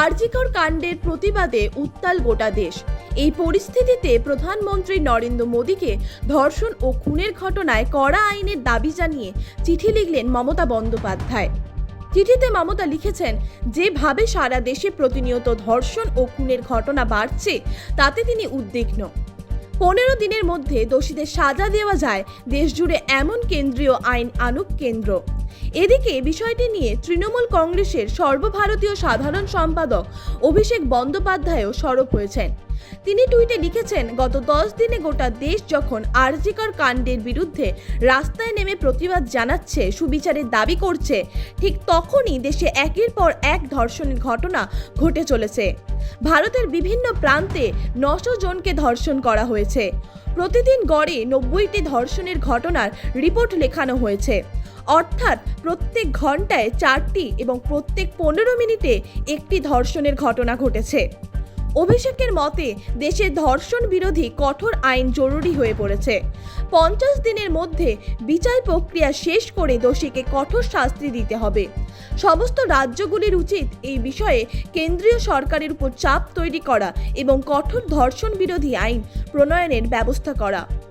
আরজিকর কাণ্ডের প্রতিবাদে উত্তাল গোটা দেশ। এই পরিস্থিতিতে প্রধানমন্ত্রী নরেন্দ্র মোদীকে ধর্ষণ ও খুনের ঘটনায় কড়া আইনের দাবি জানিয়ে চিঠি লিখলেন মমতা বন্দ্যোপাধ্যায়। চিঠিতে মমতা লিখেছেন, যেভাবে সারা দেশে প্রতিনিয়ত ধর্ষণ ও খুনের ঘটনা বাড়ছে, তাতে তিনি উদ্বিগ্ন। পনেরো দিনের মধ্যে দোষীদের সাজা দেওয়া যায়, দেশজুড়ে এমন কেন্দ্রীয় আইন আনুক কেন্দ্র। এদিকে বিষয়টি নিয়ে তৃণমূল কংগ্রেসের সর্বভারতীয় সাধারণ সম্পাদক অভিষেক বন্দ্যোপাধ্যায়ও সরব হয়েছেন। তিনি টুইটে লিখেছেন, গত দশ দিনে গোটা দেশ যখন আরজিকর কাণ্ডের বিরুদ্ধে রাস্তায় নেমে প্রতিবাদ জানাচ্ছে, সুবিচারের দাবি করছে, ঠিক তখনই দেশে একের পর এক ধর্ষণের ঘটনা ঘটে চলেছে। ভারতের বিভিন্ন প্রান্তে নশো জনকে ধর্ষণ করা হয়েছে। প্রতিদিন গড়ে নব্বইটি ধর্ষণের ঘটনার রিপোর্ট লেখানো হয়েছে। অর্থাৎ প্রত্যেক ঘন্টায় চারটি এবং প্রত্যেক পনেরো মিনিটে একটি ধর্ষণের ঘটনা ঘটেছে। অভিষেকের মতে, দেশে ধর্ষণ বিরোধী কঠোর আইন জরুরি হয়ে পড়েছে। পঞ্চাশ দিনের মধ্যে বিচার প্রক্রিয়া শেষ করে দোষীকে কঠোর শাস্তি দিতে হবে। সমস্ত রাজ্যগুলির উচিত এই বিষয়ে কেন্দ্রীয় সরকারের উপর চাপ তৈরি করা এবং কঠোর ধর্ষণ বিরোধী আইন প্রণয়নের ব্যবস্থা করা।